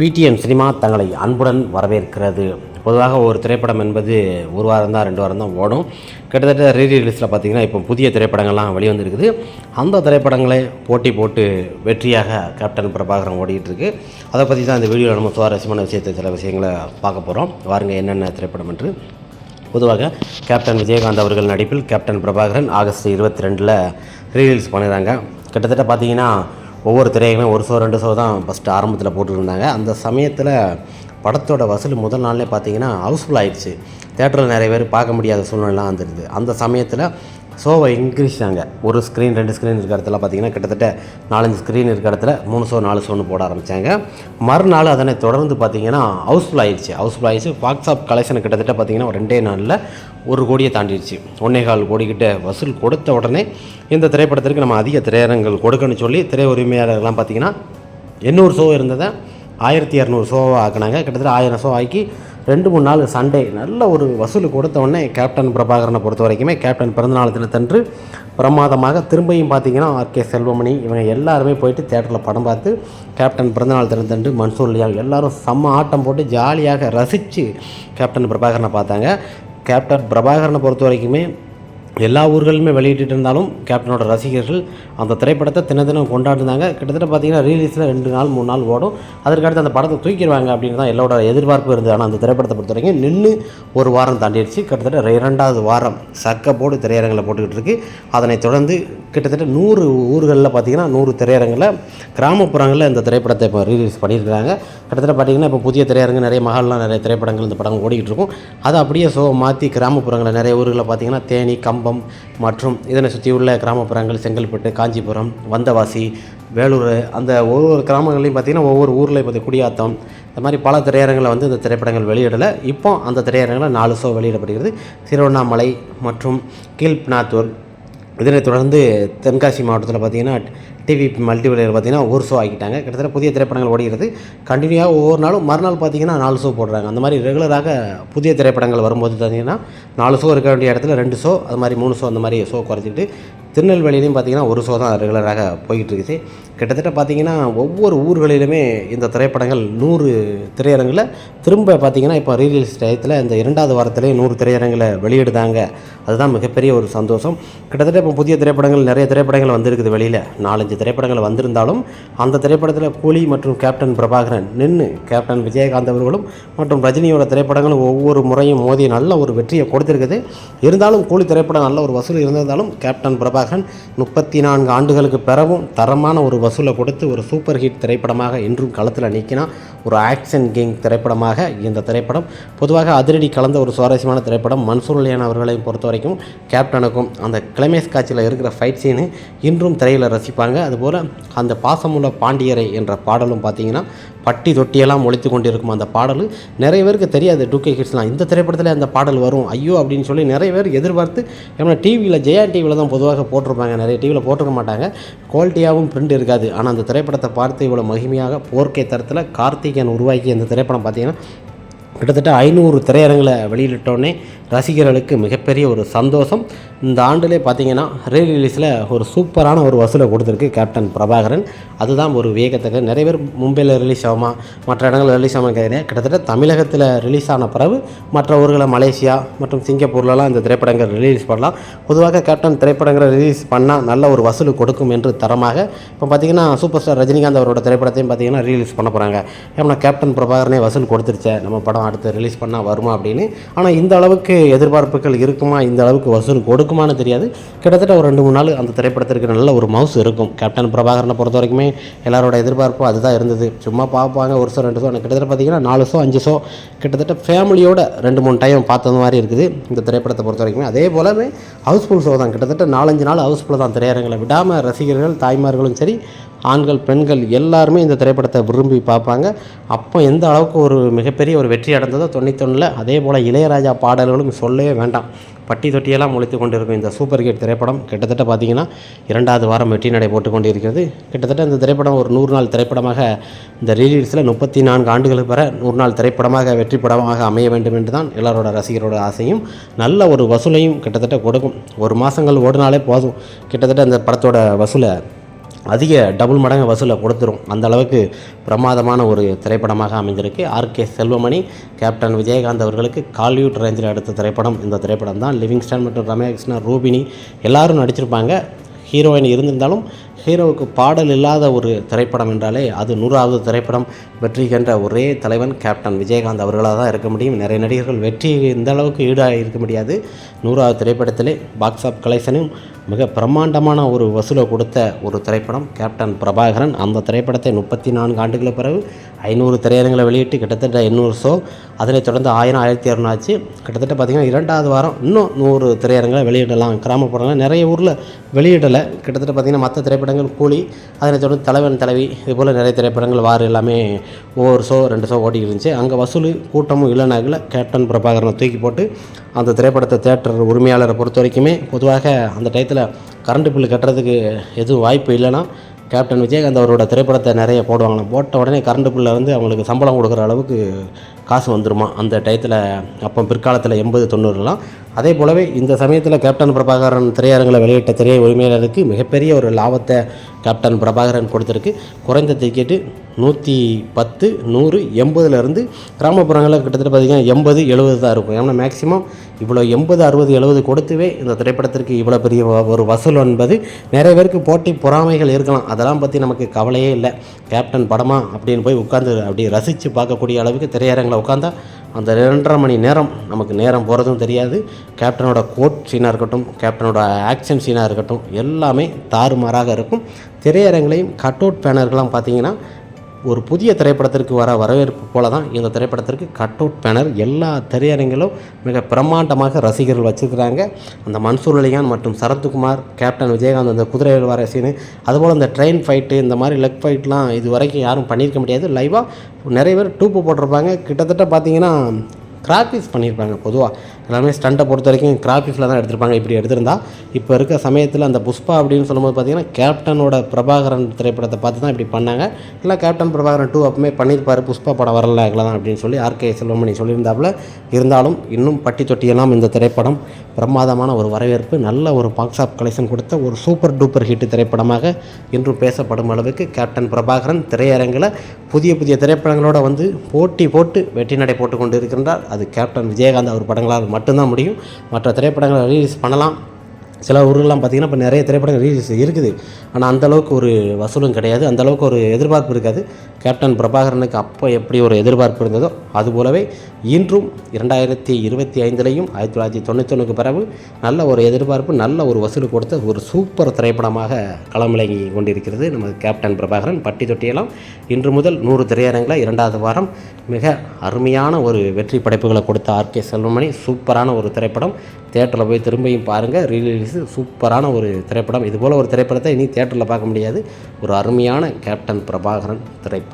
பிடிஎம் cinema தங்களை அன்புடன் வரவேற்கிறது. பொதுவாக ஒரு திரைப்படம் என்பது ஒரு வாரம் தான் ரெண்டு வாரம் தான் ஓடும். கிட்டத்தட்ட ரீ ரிலீஸில் பார்த்தீங்கன்னா இப்போ புதிய திரைப்படங்கள்லாம் வெளிவந்திருக்குது. அந்த திரைப்படங்களை போட்டி போட்டு வெற்றியாக கேப்டன் பிரபாகரன் ஓடிட்டுருக்கு அதை பற்றி தான் இந்த வீடியோவில் நம்ம சுவாரஸ்யமான விஷயத்தை சில விஷயங்களை பார்க்க போகிறோம் வாருங்க என்னென்ன திரைப்படம் என்று. பொதுவாக கேப்டன் விஜயகாந்த் அவர்கள் நடிப்பில் கேப்டன் பிரபாகரன் ஆகஸ்ட் இருபத்தி ரெண்டில் ரீலீஸ் பண்ணிடுறாங்க கிட்டத்தட்ட பார்த்தீங்கன்னா ஒவ்வொரு திரைகளும் ஒரு ஷோ ரெண்டு ஷோ தான் ஃபஸ்ட்டு ஆரம்பத்தில் போட்டுருந்தாங்க. அந்த சமயத்தில் படத்தோட வசூல் முதல் நாள்லேயே பார்த்தீங்கன்னா ஹவுஸ்ஃபுல் ஆகிடுச்சு தேட்டரில் நிறைய பேர் பார்க்க முடியாத சூழ்நிலாம் வந்துடுது அந்த சமயத்தில் ஷோவை இன்க்ரீஸாங்க. ஒரு ஸ்க்ரீன் ரெண்டு ஸ்க்ரீன் இருக்கிற இடத்துல பார்த்தீங்கன்னா கிட்டத்தட்ட நாலஞ்சு ஸ்க்ரீன் இருக்கிற இடத்துல மூணு ஷோ நாலு சோன்னு போட ஆரம்பித்தாங்க மறுநாள் அதனை தொடர்ந்து பார்த்தீங்கன்னா ஹவுஸ்ஃபுல் ஆயிடுச்சு. ஹவுஸ்ஃபுல் ஆயிடுச்சு. வாட்ஸ்அப் கலெக்ஷன் கிட்டத்தட்ட பார்த்தீங்கன்னா ரெண்டே நாளில் ஒரு கோடியை தாண்டிடுச்சு. ஒன்னே கால் கோடிக்கிட்ட வசூல் கொடுத்த உடனே இந்த திரைப்படத்திற்கு நம்ம அதிக திரையரங்கள் கொடுக்கணும்னு சொல்லி திரை உரிமையாளர்கள்லாம் பார்த்தீங்கன்னா எண்ணூறு ஷோ இருந்ததை ஆயிரத்தி இரநூறு ஷோவாக ஆக்குனாங்க. கிட்டத்தட்ட ஆயிரம் ஷோ ஆக்கி ரெண்டு மூணு நாள் சண்டே. நல்ல ஒரு வசூல் கொடுத்தவொடனே கேப்டன் பிரபாகரனை பொறுத்த வரைக்குமே கேப்டன் பிறந்தநாள் தினத்தன்று பிரமாதமாக திரும்பியும் பார்த்தீங்கன்னா ஆர்கே செல்வமணி இவங்க எல்லாருமே போயிட்டு தேட்டரில் படம் பார்த்து கேப்டன் பிறந்தநாள் தினத்தன்று மன்சூர் லியா எல்லாரும் செம்ம ஆட்டம் போட்டு ஜாலியாக ரசித்து கேப்டன் பிரபாகரனை பார்த்தாங்க. கேப்டன் பிரபாகரனை பொறுத்த வரைக்குமே எல்லா ஊர்களுமே வெளியிட்டு இருந்தாலும் கேப்டனோட ரசிகர்கள் அந்த திரைப்படத்தை தின தினம் கொண்டாடுனாங்க கிட்டத்தட்ட பார்த்தீங்கன்னா ரீலீஸில் ரெண்டு நாள் மூணு நாள் ஓடும். அதற்கடுத்து அந்த படத்தை தூக்கிடுவாங்க அப்படின்னு தான் எல்லோட எதிர்பார்ப்பு இருந்தது. ஆனால் அந்த திரைப்படத்தை பொறுத்த வரைக்கும் நின்று ஒரு வாரம் தாண்டிடுச்சு கிட்டத்தட்ட இரண்டாவது வாரம் சக்க போடு திரையரங்கில் போட்டுக்கிட்டு இருக்கு. அதனைத் தொடர்ந்து கிட்டத்தட்ட நூறு ஊர்களில் பார்த்தீங்கன்னா நூறு திரையரங்கில் கிராமப்புறங்களில் இந்த திரைப்படத்தை இப்போ ரீலீஸ் பண்ணியிருக்கிறாங்க. கிட்டத்தட்ட பார்த்தீங்கன்னா இப்போ புதிய திரையரங்கு நிறைய மகள்லாம் நிறைய திரைப்படங்கள் இந்த படம் ஓடிக்கிட்டு இருக்கும். அதை அப்படியே ஷோ மாற்றி கிராமப்புறங்களில் நிறைய ஊர்களில் பார்த்தீங்கன்னா தேனி கம் கம்பம் மற்றும் இதனை சுற்றி உள்ள கிராமப்புறங்கள் செங்கல்பட்டு காஞ்சிபுரம் வந்தவாசி வேலூர் அந்த ஒவ்வொரு கிராமங்களையும் பார்த்திங்கன்னா ஒவ்வொரு ஊரில் இப்போ குடியாத்தம். இந்த மாதிரி பல திரையரங்களை வந்து இந்த திரைப்படங்கள் வெளியிடலை. இப்போ அந்த திரையரங்கில் நாலு ஷோ வெளியிடப்படுகிறது. திருவண்ணாமலை மற்றும் கீழ்நாத்தூர் இதனைத் தொடர்ந்து தென்காசி மாவட்டத்தில் பார்த்தீங்கன்னா டிவி மல்டிபிளேயர் பார்த்தீங்கன்னா ஒரு ஷோ ஆக்கிட்டாங்க. கிட்டத்தட்ட புதிய திரைப்படங்கள் ஓடுகிறது கண்டினியூவாக ஒவ்வொரு நாளும் மறுநாள் பார்த்தீங்கன்னா நாலு ஷோ போடுறாங்க. அந்த மாதிரி ரெகுலராக புதிய திரைப்படங்கள் வரும்போது பார்த்தீங்கன்னா நாலு ஷோ இருக்க வேண்டிய இடத்துல ரெண்டு ஷோ அது மாதிரி மூணு ஷோ அந்த மாதிரி ஷோ குறைச்சிட்டு திருநெல்வேலியிலையும் பார்த்தீங்கன்னா ஒரு ஷோ தான் ரெகுலராக போய்கிட்டு இருக்குது. கிட்டத்தட்ட பார்த்தீங்கன்னா ஒவ்வொரு ஊர்களிலுமே இந்த திரைப்படங்கள் நூறு திரையரங்கில். திரும்ப பார்த்தீங்கன்னா இப்போ ரீலீஸ் டயத்தில் இந்த இரண்டாவது வாரத்திலே நூறு திரையரங்கில் வெளியிடுதாங்க. அதுதான் மிகப்பெரிய ஒரு சந்தோஷம். கிட்டத்தட்ட இப்போ புதிய திரைப்படங்கள் நிறைய திரைப்படங்கள் வந்திருக்குது வெளியில். நாலஞ்சு திரைப்படங்கள் வந்திருந்தாலும் அந்த திரைப்படத்தில் கூலி மற்றும் கேப்டன் பிரபாகரன் நின்று கேப்டன் விஜயகாந்த் அவர்களும் மற்றும் ரஜினியோட திரைப்படங்களும் ஒவ்வொரு முறையும் மோதி நல்ல ஒரு வெற்றியை கொடுத்துருக்குது. இருந்தாலும் கூலி திரைப்படம் நல்ல ஒரு வசூல் இருந்திருந்தாலும் கேப்டன் பிரபாகரன் முப்பத்தி நான்கு ஆண்டுகளுக்கு பிறகும் தரமான ஒரு வசூலை கொடுத்து ஒரு சூப்பர் ஹிட் திரைப்படமாக இன்றும் களத்தில் நிற்கினா ஒரு ஆக்ஷன் கேங் திரைப்படமாக இந்த திரைப்படம் பொதுவாக அதிரடி கலந்த ஒரு சுவாரஸ்யமான திரைப்படம் மன்சூர் அவர்களையும் பொறுத்த வரைக்கும் கேப்டனுக்கும் அந்த கிளைமேஸ் காட்சியில் இருக்கிற ஃபைட் சீனு இன்றும் திரையில் ரசிப்பாங்க. அதுபோல் அந்த பாசமுள்ள பாண்டியரை என்ற பாடலும் பார்த்தீங்கன்னா பட்டி தொட்டியெல்லாம் ஒழித்து கொண்டிருக்கும் அந்த பாடல். நிறைய பேருக்கு தெரியாது டூ கே கிட்ஸ்லாம் இந்த திரைப்படத்தில் அந்த பாடல் வரும். ஐயோ அப்படின்னு சொல்லி நிறைய பேர் எதிர்பார்த்து ஏன்னா டிவியில் ஜெயா டிவியில் தான் பொதுவாக போட்டிருப்பாங்க. நிறைய டிவியில் போட்டிருக்க மாட்டாங்க. குவாலிட்டியாகவும் பிரிண்ட் இருக்காது. ஆனால் அந்த திரைப்படத்தை பார்த்து இவ்வளோ மகிமையாக போர்க்கை தரத்தில் கார்த்திகேயன் உருவாக்கி அந்த திரைப்படம் பார்த்திங்கன்னா கிட்டத்தட்ட ஐநூறு திரையரங்களை வெளியிட்டோடனே ரசிகர்களுக்கு மிகப்பெரிய ஒரு சந்தோஷம். இந்த ஆண்டிலே பார்த்தீங்கன்னா ரீ ரிலீஸில் ஒரு சூப்பரான ஒரு வசூலை கொடுத்துருக்கு கேப்டன் பிரபாகரன். அதுதான் ஒரு வேகத்தக்க நிறைய பேர் மும்பையில் ரிலீஸ் ஆகுமா மற்ற இடங்களில் ரிலீஸ் ஆகும் கேட்குறேன் கிட்டத்தட்ட தமிழகத்தில் ரிலீஸ் ஆன பிறகு மற்ற ஊர்களில் மலேசியா மற்றும் சிங்கப்பூர்லலாம் இந்த திரைப்படங்கள் ரிலீஸ் பண்ணலாம். பொதுவாக கேப்டன் திரைப்படங்களை ரிலீஸ் பண்ணால் நல்ல ஒரு வசூல் கொடுக்கும் என்று தரமாக இப்போ பார்த்தீங்கன்னா சூப்பர் ஸ்டார் ரஜினிகாந்த் அவரோட திரைப்படத்தையும் பார்த்தீங்கன்னா ரிலீஸ் பண்ண போகிறாங்க ஏன்னா கேப்டன் பிரபாகரனே வசூல் கொடுத்துருச்சே நம்ம படம் அடுத்து ரிலீஸ் பண்ணால் வருமா அப்படின்னு. ஆனால் இந்த அளவுக்கு எதிர்பார்ப்புகள் இருக்குமா? இந்த அளவுக்கு வசூல் கொடுக்குமான்னு தெரியாது. கிட்டத்தட்ட ஒரு ரெண்டு மூணு நாள் அந்த திரைப்படத்திற்கு நல்ல ஒரு மவுஸ் இருக்கும். கேப்டன் பிரபாகரனை பொறுத்த வரைக்குமே எல்லாரோட எதிர்பார்ப்பும் அதுதான் இருந்தது. சும்மா பார்ப்பாங்க ஒரு சோ ரெண்டு சோ கிட்டத்தட்ட பார்த்தீங்கன்னா நாலு சோ அஞ்சு சோ கிட்டத்தட்ட ஃபேமிலியோட ரெண்டு மூணு டைம் பார்த்தது மாதிரி இருக்குது இந்த திரைப்படத்தை பொறுத்த வரைக்குமே. அதே போலவே ஹவுஸ்ஃபுல் ஷோ தான். கிட்டத்தட்ட நாலஞ்சு நாள் ஹவுஸ்ஃபுல் தான் திரையரங்களை விடாமல் ரசிகர்கள் தாய்மார்களும் சரி ஆண்கள் பெண்கள் எல்லாருமே இந்த திரைப்படத்தை விரும்பி பார்ப்பாங்க. அப்போ எந்த அளவுக்கு ஒரு மிகப்பெரிய ஒரு வெற்றி அடைந்ததோ தொண்ணூத்தொன்னில் அதே போல் இளையராஜா பாடல்களும் சொல்லவே வேண்டாம். பட்டி தொட்டியெல்லாம் முளைத்து கொண்டிருக்கும் இந்த சூப்பர் ஹிட் திரைப்படம் கிட்டத்தட்ட பார்த்தீங்கன்னா இரண்டாவது வாரம் வெற்றி நடை போட்டு கொண்டிருக்கிறது. கிட்டத்தட்ட இந்த திரைப்படம் ஒரு நூறு நாள் திரைப்படமாக இந்த ரிலீஸில் முப்பத்தி நான்கு ஆண்டுகளுக்கு வர நூறு நாள் திரைப்படமாக வெற்றி படமாக அமைய வேண்டும் என்று தான் எல்லாரோட ரசிகரோட ஆசையும் நல்ல ஒரு வசூலையும் கிட்டத்தட்ட கொடுக்கும். ஒரு மாதங்கள் ஓடினாலே போதும். கிட்டத்தட்ட அந்த படத்தோட வசூலை அதிக டபுள் மடங்கு வசூலை கொடுத்துரும். அந்த அளவுக்கு பிரமாதமான ஒரு திரைப்படமாக அமைந்திருக்கு. ஆர்கே செல்வமணி கேப்டன் விஜயகாந்த் அவர்களுக்கு காலிவுட் ரேஞ்சில் எடுத்த திரைப்படம். இந்த திரைப்படம் தான். லிவிங்ஸ்டன் மற்றும் ரம்யா கிருஷ்ணா ரூபினி எல்லாரும் நடிச்சிருப்பாங்க. ஹீரோயின் இருந்திருந்தாலும் ஹீரோவுக்கு பாடல் இல்லாத ஒரு திரைப்படம் என்றாலே அது நூறாவது திரைப்படம். வெற்றி ஒரே தலைவன் கேப்டன் விஜயகாந்த் அவர்களாக தான் இருக்க முடியும். நிறைய நடிகர்கள் வெற்றி இந்த அளவுக்கு ஈடாக இருக்க முடியாது. நூறாவது திரைப்படத்திலே பாக்ஸ் ஆஃப் கலெக்ஷனும் மிக பிரம்மாண்டமான ஒரு வசூலை கொடுத்த ஒரு திரைப்படம் கேப்டன் பிரபாகரன். அந்த திரைப்படத்தை முப்பத்தி நான்கு ஆண்டுகளுக்கு பிறகு ஐநூறு திரையரங்களை வெளியிட்டு கிட்டத்தட்ட எண்ணூறு ஷோ. அதனைத் தொடர்ந்து ஆயிரம் ஆயிரத்தி இரநூறு ஆச்சு. கிட்டத்தட்ட பார்த்திங்கன்னா இரண்டாவது வாரம் இன்னும் நூறு திரையரங்களை வெளியிடலாம். கிராமப்புறங்கள் நிறைய ஊரில் வெளியிடலை. கிட்டத்தட்ட பார்த்திங்கன்னா மற்ற திரைப்படங்கள் கூலி அதனைத் தொடர்ந்து தலைவன் தலைவி இது போல் நிறைய திரைப்படங்கள் வார் எல்லாமே ஒவ்வொரு ஷோ ரெண்டு ஷோ ஓடிக்கிட்டு இருந்துச்சு. அங்கே வசூல் கூட்டமும் இல்லைனாக்கில் கேப்டன் பிரபாகரனை தூக்கி போட்டு அந்த திரைப்படத்தை தேட்டர் உரிமையாளரை பொறுத்த வரைக்குமே பொதுவாக அந்த டயத்தில் கரண்ட் பில்லு கட்டுறதுக்கு எதுவும் வாய்ப்பு இல்லைன்னா கேப்டன் விஜயகாந்த் அவரோட திரைப்படத்தை நிறைய போடுவாங்களாம். போட்ட உடனே கரண்ட் பில்லை வந்து அவங்களுக்கு சம்பளம் கொடுக்குற அளவுக்கு காசு வந்துருமா? அந்த டயத்தில் அப்போ பிற்காலத்தில் எண்பது தொண்ணூறுலாம் அதே போலவே இந்த சமயத்தில் கேப்டன் பிரபாகரன் திரையரங்களை வெளியிட்ட திரை உரிமையாளருக்கு மிகப்பெரிய ஒரு லாபத்தை கேப்டன் பிரபாகரன் கொடுத்துருக்கு. குறைந்த டிக்கெட்டு நூற்றி பத்து நூறு எண்பதுலேருந்து கிராமப்புறங்களில் கிட்டத்தட்ட பார்த்திங்கன்னா எண்பது எழுபது தான் இருக்கும். ஏன்னா மேக்ஸிமம் இவ்வளோ எண்பது அறுபது எழுபது கொடுத்துவே இந்த திரைப்படத்திற்கு இவ்வளோ பெரிய ஒரு வசூல் என்பது நிறைய பேருக்கு போட்டி பொறாமைகள் இருக்கலாம். அதெல்லாம் பற்றி நமக்கு கவலையே இல்லை. கேப்டன் படமா அப்படின்னு போய் உட்காந்து அப்படி ரசித்து பார்க்கக்கூடிய அளவுக்கு திரையரங்கில் உட்காந்தா அந்த ரெண்டரை மணி நேரம் நமக்கு நேரம் போகிறதும் தெரியாது. கேப்டனோட கோட் சீனாக இருக்கட்டும் கேப்டனோட ஆக்ஷன் சீனாக இருக்கட்டும் எல்லாமே தாறுமாறாக இருக்கும். திரையரங்களையும் கட் அவுட் பேனர்கள்லாம் பார்த்தீங்கன்னா ஒரு புதிய திரைப்படத்திற்கு வர வரவேற்பு போல தான் இந்த திரைப்படத்திற்கு கட் அவுட் பேனர் எல்லா திரையரங்கிலும் மிக பிரம்மாண்டமாக ரசிகர்கள் வச்சுருக்கிறாங்க. அந்த மன்சூர் அலிகான் மற்றும் சரத்குமார் கேப்டன் விஜயகாந்த் அந்த குதிரைகள் வர சீனு அதுபோல் இந்த ட்ரெயின் ஃபைட்டு இந்த மாதிரி லெக் ஃபைட்லாம் இது வரைக்கும் யாரும் பண்ணியிருக்க முடியாது. லைவாக நிறைய பேர் டூப்பு போட்டிருப்பாங்க. கிட்டத்தட்ட பார்த்தீங்கன்னா கிராஃபிக்ஸ் பண்ணியிருப்பாங்க பொதுவாக எல்லாமே ஸ்டண்ட்டை பொறுத்த வரைக்கும் கிராஃபிக்ஸில் தான் எடுத்திருப்பாங்க. இப்படி எடுத்திருந்தா இப்போ இருக்க சமயத்தில் அந்த புஷ்பா அப்படின்னு சொல்லும்போது பார்த்தீங்கன்னா கேப்டனோட பிரபாகரன் திரைப்படத்தை பார்த்து தான் இப்படி பண்ணாங்க. இல்லை கேப்டன் பிரபாகரன் டூ அப்பவுமே பண்ணியிருப்பார். புஷ்பா படம் வரல தான் அப்படின்னு சொல்லி ஆர்கே செல்வமணி சொல்லியிருந்தாப்புல. இருந்தாலும் இன்னும் பட்டி தொட்டியெல்லாம் இந்த திரைப்படம் பிரமாதமான ஒரு வரவேற்பு நல்ல ஒரு பாக்ஸ் ஆஃப் கலெக்ஷன் கொடுத்த ஒரு சூப்பர் டூப்பர் ஹிட் திரைப்படமாக இன்றும் பேசப்படும் அளவுக்கு கேப்டன் பிரபாகரன் திரையரங்கில் புதிய புதிய திரைப்படங்களோட வந்து போட்டி போட்டு வெற்றி நடை போட்டு கொண்டு இருக்கின்றார். அது கேப்டன் விஜயகாந்த் அவர் படங்களால் மட்டும்தான் முடியும். மற்ற திரைப்படங்களை ரிலீஸ் பண்ணலாம். சில ஊர்கள்லாம் பார்த்திங்கன்னா இப்போ நிறைய திரைப்படங்கள் ரிலீஸ் இருக்குது. ஆனால் அந்த அளவுக்கு ஒரு வசூலும் கிடையாது. அந்த அளவுக்கு ஒரு எதிர்பார்ப்பு இருக்காது. கேப்டன் பிரபாகரனுக்கு அப்போ எப்படி ஒரு எதிர்பார்ப்பு இருந்ததோ அதுபோலவே இன்றும் இரண்டாயிரத்தி இருபத்தி ஐந்துலேயும் ஆயிரத்தி தொள்ளாயிரத்தி தொண்ணூத்தொன்னுக்கு பிறகு நல்ல ஒரு எதிர்பார்ப்பு நல்ல ஒரு வசூல் கொடுத்த ஒரு சூப்பர் திரைப்படமாக களமிறங்கி கொண்டிருக்கிறது நமது கேப்டன் பிரபாகரன். பட்டி தொட்டியெல்லாம் இன்று முதல் நூறு திரையரங்கில் இரண்டாவது வாரம் மிக அருமையான ஒரு வெற்றி படைப்புகளை கொடுத்த ஆர்கே செல்வமணி. சூப்பரான ஒரு திரைப்படம். தேட்டரில் போய் திரும்பியும் பாருங்கள் ரீலீஸ் சூப்பரான ஒரு திரைப்படம். இதுபோல் ஒரு திரைப்படத்தை இனி தேட்டரில் பார்க்க முடியாது. ஒரு அருமையான கேப்டன் பிரபாகரன் திரைப்படம்.